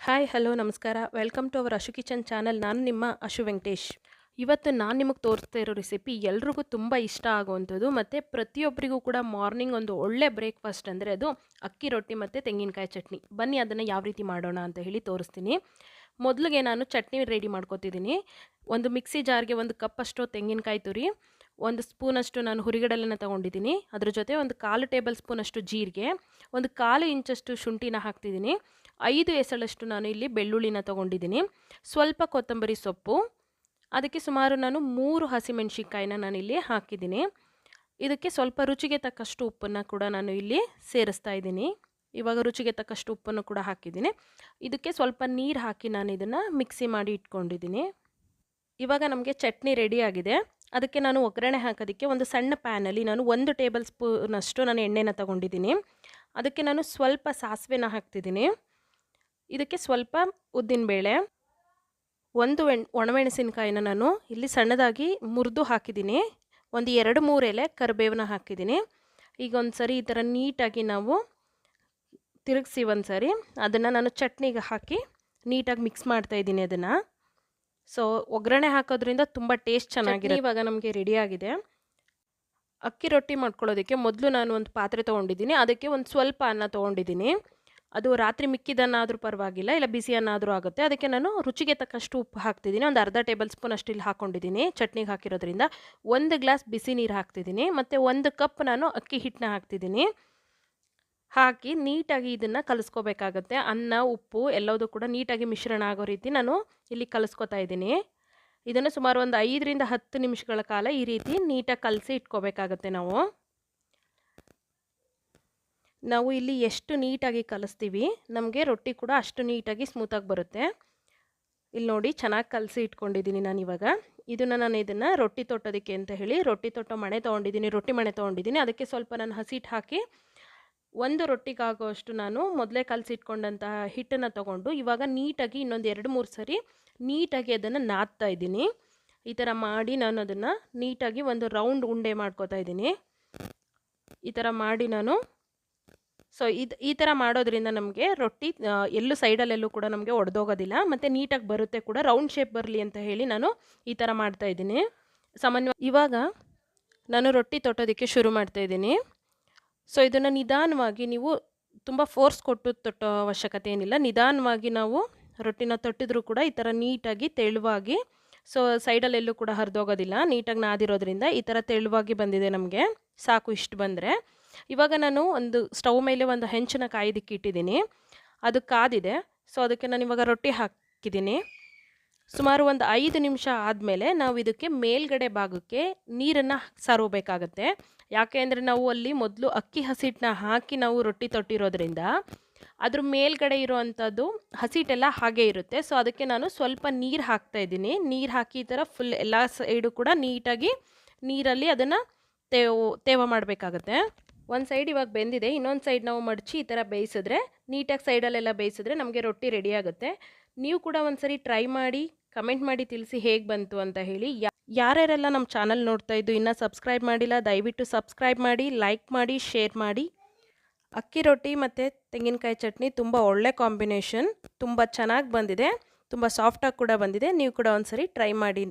Hi hello ನಮಸ್ಕಾರ. Welcome to our Ashu kitchen channel ನಾನು ನಿಮ್ಮ ಅಶು ವೆಂಕಟೇಶ್ ಇವತ್ತು ನಾನು ನಿಮಗೆ ತೋರಿಸ್ತಾ ಇರೋ ರೆಸಿಪಿ ಎಲ್ರಿಗೂ ತುಂಬ ಇಷ್ಟ ಆಗುವಂಥದ್ದು ಮತ್ತು ಪ್ರತಿಯೊಬ್ಬರಿಗೂ ಕೂಡ ಮಾರ್ನಿಂಗ್ ಒಂದು ಒಳ್ಳೆ ಬ್ರೇಕ್ಫಾಸ್ಟ್ ಅಂದರೆ ಅದು ಅಕ್ಕಿ ರೊಟ್ಟಿ ಮತ್ತು ತೆಂಗಿನಕಾಯಿ ಚಟ್ನಿ. ಬನ್ನಿ ಅದನ್ನು ಯಾವ ರೀತಿ ಮಾಡೋಣ ಅಂತ ಹೇಳಿ ತೋರಿಸ್ತೀನಿ. ಮೊದಲಿಗೆ ನಾನು ಚಟ್ನಿ ರೆಡಿ ಮಾಡ್ಕೋತಿದ್ದೀನಿ ಒಂದು ಮಿಕ್ಸಿ ಜಾರ್ಗೆ ಒಂದು ಕಪ್ಪಷ್ಟು ತೆಂಗಿನಕಾಯಿ ತುರಿ, ಒಂದು ಸ್ಪೂನಷ್ಟು ನಾನು ಹುರಿಗಡಲೆನ ತೊಗೊಂಡಿದ್ದೀನಿ ಅದ್ರ ಜೊತೆ ಒಂದು ಕಾಲು ಟೇಬಲ್ ಸ್ಪೂನಷ್ಟು ಜೀರಿಗೆ, ಒಂದು ಕಾಲು ಇಂಚಷ್ಟು ಶುಂಠಿನ ಹಾಕ್ತಿದ್ದೀನಿ ಐದು ಎಸಳಷ್ಟು ನಾನು ಇಲ್ಲಿ ಬೆಳ್ಳುಳ್ಳಿನ ತೊಗೊಂಡಿದ್ದೀನಿ ಸ್ವಲ್ಪ ಕೊತ್ತಂಬರಿ ಸೊಪ್ಪು, ಅದಕ್ಕೆ ಸುಮಾರು ನಾನು ಮೂರು ಹಸಿಮೆಣ್ಸಿನ್ಕಾಯಿನ ನಾನಿಲ್ಲಿ ಹಾಕಿದ್ದೀನಿ ಇದಕ್ಕೆ ಸ್ವಲ್ಪ ರುಚಿಗೆ ತಕ್ಕಷ್ಟು ಉಪ್ಪನ್ನು ಕೂಡ ನಾನು ಇಲ್ಲಿ ಸೇರಿಸ್ತಾ ಇದ್ದೀನಿ. ಇವಾಗ ರುಚಿಗೆ ತಕ್ಕಷ್ಟು ಉಪ್ಪನ್ನು ಕೂಡ ಹಾಕಿದ್ದೀನಿ. ಇದಕ್ಕೆ ಸ್ವಲ್ಪ ನೀರು ಹಾಕಿ ನಾನು ಇದನ್ನು ಮಿಕ್ಸಿ ಮಾಡಿ ಇಟ್ಕೊಂಡಿದ್ದೀನಿ. ಇವಾಗ ನಮಗೆ ಚಟ್ನಿ ರೆಡಿ ಆಗಿದೆ. ಅದಕ್ಕೆ ನಾನು ಒಗ್ಗರಣೆ ಹಾಕೋದಕ್ಕೆ ಒಂದು ಸಣ್ಣ ಪ್ಯಾನಲ್ಲಿ ನಾನು ಒಂದು ಟೇಬಲ್ ಸ್ಪೂನಷ್ಟು ನಾನು ಎಣ್ಣೆನ ತಗೊಂಡಿದ್ದೀನಿ. ಅದಕ್ಕೆ ನಾನು ಸ್ವಲ್ಪ ಸಾಸಿವೆನ ಹಾಕ್ತಿದ್ದೀನಿ. ಇದಕ್ಕೆ ಸ್ವಲ್ಪ ಉದ್ದಿನಬೇಳೆ ಒಂದು ಎಣ್ ಒಣಮೆಣಸಿನಕಾಯಿನ ನಾನು ಇಲ್ಲಿ ಸಣ್ಣದಾಗಿ ಮುರಿದು ಹಾಕಿದ್ದೀನಿ. ಒಂದು ಎರಡು ಮೂರು ಎಲೆ ಕರಿಬೇವನ್ನ ಹಾಕಿದ್ದೀನಿ. ಈಗ ಒಂದು ಸರಿ ಈ ಥರ ನೀಟಾಗಿ ನಾವು ತಿರುಗಿಸಿ ಒಂದು ಸಾರಿ ಅದನ್ನು ನಾನು ಚಟ್ನಿಗೆ ಹಾಕಿ ನೀಟಾಗಿ ಮಿಕ್ಸ್ ಮಾಡ್ತಾ ಇದ್ದೀನಿ ಅದನ್ನು. ಸೊ ಒಗ್ಗರಣೆ ಹಾಕೋದ್ರಿಂದ ತುಂಬ ಟೇಸ್ಟ್ ಚೆನ್ನಾಗಿದೆ ಇವಾಗ ನಮಗೆ ರೆಡಿಯಾಗಿದೆ ಅಕ್ಕಿ ರೊಟ್ಟಿ ಮಾಡ್ಕೊಳ್ಳೋದಕ್ಕೆ ಮೊದಲು ನಾನು ಒಂದು ಪಾತ್ರೆ ತೊಗೊಂಡಿದ್ದೀನಿ. ಅದಕ್ಕೆ ಒಂದು ಸ್ವಲ್ಪ ಅನ್ನ ತೊಗೊಂಡಿದ್ದೀನಿ. ಅದು ರಾತ್ರಿ ಮಿಕ್ಕಿದನ್ನಾದರೂ ಪರವಾಗಿಲ್ಲ ಇಲ್ಲ ಬಿಸಿ ಅನ್ನ ಆದರೂ ಆಗುತ್ತೆ. ಅದಕ್ಕೆ ನಾನು ರುಚಿಗೆ ತಕ್ಕಷ್ಟು ಉಪ್ಪು ಹಾಕ್ತಿದ್ದೀನಿ. ಒಂದು ಅರ್ಧ ಟೇಬಲ್ ಸ್ಪೂನ್ ಅಷ್ಟು ಇಲ್ಲಿ ಹಾಕ್ಕೊಂಡಿದ್ದೀನಿ ಚಟ್ನಿಗೆ ಹಾಕಿರೋದ್ರಿಂದ. ಒಂದು ಗ್ಲಾಸ್ ಬಿಸಿ ನೀರು ಹಾಕ್ತಿದ್ದೀನಿ. ಮತ್ತು ಒಂದು ಕಪ್ ನಾನು ಅಕ್ಕಿ ಹಿಟ್ಟನ್ನ ಹಾಕ್ತಿದ್ದೀನಿ. ಹಾಕಿ ನೀಟಾಗಿ ಇದನ್ನು ಕಲಿಸ್ಕೋಬೇಕಾಗತ್ತೆ. ಅನ್ನ, ಉಪ್ಪು ಎಲ್ಲದೂ ಕೂಡ ನೀಟಾಗಿ ಮಿಶ್ರಣ ಆಗೋ ರೀತಿ ನಾನು ಇಲ್ಲಿ ಕಲಿಸ್ಕೊತಾ ಇದ್ದೀನಿ. ಇದನ್ನು ಸುಮಾರು ಒಂದು ಐದರಿಂದ ಹತ್ತು ನಿಮಿಷಗಳ ಕಾಲ ಈ ರೀತಿ ನೀಟಾಗಿ ಕಲಸಿ ಇಟ್ಕೋಬೇಕಾಗತ್ತೆ ನಾವು. ನಾವು ಇಲ್ಲಿ ಎಷ್ಟು ನೀಟಾಗಿ ಕಲಿಸ್ತೀವಿ, ನಮಗೆ ರೊಟ್ಟಿ ಕೂಡ ಅಷ್ಟು ನೀಟಾಗಿ ಸ್ಮೂತಾಗಿ ಬರುತ್ತೆ. ಇಲ್ಲಿ ನೋಡಿ ಚೆನ್ನಾಗಿ ಕಲಸಿ ಇಟ್ಕೊಂಡಿದ್ದೀನಿ ನಾನು ಇವಾಗ. ಇದನ್ನು ನಾನು ಇದನ್ನು ರೊಟ್ಟಿ ತೊಟ್ಟೋದಕ್ಕೆ ಅಂತ ಹೇಳಿ ರೊಟ್ಟಿ ತೊಟ್ಟೋ ಮಣೆ ತೊಗೊಂಡಿದ್ದೀನಿ, ರೊಟ್ಟಿ ಮಣೆ ತೊಗೊಂಡಿದ್ದೀನಿ. ಅದಕ್ಕೆ ಸ್ವಲ್ಪ ನಾನು ಹಸಿಟ್ಟು ಹಾಕಿ ಒಂದು ರೊಟ್ಟಿಗಾಗೋಷ್ಟು ನಾನು ಮೊದಲೇ ಕಲಸಿಟ್ಕೊಂಡಂತಹ ಹಿಟ್ಟನ್ನು ತೊಗೊಂಡು ಇವಾಗ ನೀಟಾಗಿ ಇನ್ನೊಂದು ಎರಡು ಮೂರು ಸರಿ ನೀಟಾಗಿ ಅದನ್ನು ನಾದ್ತಾ ಇದ್ದೀನಿ. ಈ ಥರ ಮಾಡಿ ನಾನು ಅದನ್ನು ನೀಟಾಗಿ ಒಂದು ರೌಂಡ್ ಉಂಡೆ ಮಾಡ್ಕೋತಾ ಇದ್ದೀನಿ. ಈ ಥರ ಮಾಡಿ ನಾನು ಸೊ ಇದು ಈ ಥರ ಮಾಡೋದ್ರಿಂದ ನಮಗೆ ರೊಟ್ಟಿ ಎಲ್ಲೂ ಸೈಡಲ್ಲೆಲ್ಲೂ ಕೂಡ ನಮಗೆ ಒಡೆದೋಗೋದಿಲ್ಲ. ಮತ್ತು ನೀಟಾಗಿ ಬರುತ್ತೆ ಕೂಡ, ರೌಂಡ್ ಶೇಪ್ ಬರಲಿ ಅಂತ ಹೇಳಿ ನಾನು ಈ ಥರ ಮಾಡ್ತಾ ಇದ್ದೀನಿ. ಸಾಮಾನ್ಯ ಇವಾಗ ನಾನು ರೊಟ್ಟಿ ತೊಟ್ಟೋದಕ್ಕೆ ಶುರು ಮಾಡ್ತಾ ಇದ್ದೀನಿ. ಸೊ, ಇದನ್ನು ನಿಧಾನವಾಗಿ ನೀವು ತುಂಬ ಫೋರ್ಸ್ ಕೊಟ್ಟು ತೊಟ್ಟೋ ಅವಶ್ಯಕತೆ ಏನಿಲ್ಲ. ನಿಧಾನವಾಗಿ ನಾವು ರೊಟ್ಟಿನ ತೊಟ್ಟಿದ್ರೂ ಕೂಡ ಈ ಥರ ನೀಟಾಗಿ ತೆಳುವಾಗಿ, ಸೊ, ಸೈಡಲ್ಲೆಲ್ಲೂ ಕೂಡ ಹರಿದೋಗೋದಿಲ್ಲ. ನೀಟಾಗಿ ನಾದಿರೋದ್ರಿಂದ ಈ ಥರ ತೆಳುವಾಗಿ ಬಂದಿದೆ ನಮಗೆ. ಸಾಕು ಇಷ್ಟು ಬಂದರೆ. ಇವಾಗ ನಾನು ಒಂದು ಸ್ಟವ್ ಮೇಲೆ ಒಂದು ಹೆಂಚನ್ನ ಕಾಯ್ದಿಕ್ಕಿಟ್ಟಿದ್ದೀನಿ. ಅದು ಕಾದಿದೆ. ಸೊ, ಅದಕ್ಕೆ ನಾನು ಇವಾಗ ರೊಟ್ಟಿ ಹಾಕಿದ್ದೀನಿ. ಸುಮಾರು ಒಂದು ಐದು ನಿಮಿಷ ಆದಮೇಲೆ ನಾವು ಇದಕ್ಕೆ ಮೇಲ್ಗಡೆ ಭಾಗಕ್ಕೆ ನೀರನ್ನು ಸಾರೋಬೇಕಾಗತ್ತೆ ಯಾಕೆ ಅಂದರೆ ನಾವು ಅಲ್ಲಿ ಮೊದಲು ಅಕ್ಕಿ ಹಸಿಟ್ಟನ್ನ ಹಾಕಿ ನಾವು ರೊಟ್ಟಿ ತೊಟ್ಟಿರೋದ್ರಿಂದ ಅದ್ರ ಮೇಲ್ಗಡೆ ಇರೋವಂಥದ್ದು ಹಸಿಟ್ಟೆಲ್ಲ ಹಾಗೆ ಇರುತ್ತೆ. ಸೊ ಅದಕ್ಕೆ ನಾನು ಸ್ವಲ್ಪ ನೀರು ಹಾಕ್ತಾ ಇದ್ದೀನಿ. ನೀರು ಹಾಕಿ ಈ ಥರ ಫುಲ್ ಎಲ್ಲ ಸೈಡು ಕೂಡ ನೀಟಾಗಿ ನೀರಲ್ಲಿ ಅದನ್ನು ತೇವ ತೇವ ಮಾಡಬೇಕಾಗತ್ತೆ. ಒಂದು ಸೈಡ್ ಇವಾಗ ಬೆಂದಿದೆ, ಇನ್ನೊಂದು ಸೈಡ್ ನಾವು ಮಡಚಿ ಈ ಥರ ಬೇಯಿಸಿದ್ರೆ ನೀಟಾಗಿ ಸೈಡಲ್ಲೆಲ್ಲ ಬೇಯಿಸಿದ್ರೆ ನಮಗೆ ರೊಟ್ಟಿ ರೆಡಿ ಆಗುತ್ತೆ. ನೀವು ಕೂಡ ಒಂದು ಸರಿ ಟ್ರೈ ಮಾಡಿ ಕಮೆಂಟ್ ಮಾಡಿ ತಿಳಿಸಿ ಹೇಗೆ ಬಂತು ಅಂತ ಹೇಳಿ. ಯಾರ್ಯಾರೆಲ್ಲ ನಮ್ಮ ಚಾನಲ್ ನೋಡ್ತಾ ಇದ್ದು ಇನ್ನೂ ಸಬ್ಸ್ಕ್ರೈಬ್ ಮಾಡಿಲ್ಲ, ದಯವಿಟ್ಟು ಸಬ್ಸ್ಕ್ರೈಬ್ ಮಾಡಿ ಲೈಕ್ ಮಾಡಿ ಶೇರ್ ಮಾಡಿ. ಅಕ್ಕಿ ರೊಟ್ಟಿ ಮತ್ತು ತೆಂಗಿನಕಾಯಿ ಚಟ್ನಿ ತುಂಬ ಒಳ್ಳೆ ಕಾಂಬಿನೇಷನ್ ತುಂಬ ಚೆನ್ನಾಗಿ ಬಂದಿದೆ, ತುಂಬ ಸಾಫ್ಟಾಗಿ ಕೂಡ ಬಂದಿದೆ, ನೀವು ಕೂಡ ಒಂದು ಸರಿ ಟ್ರೈ ಮಾಡಿ.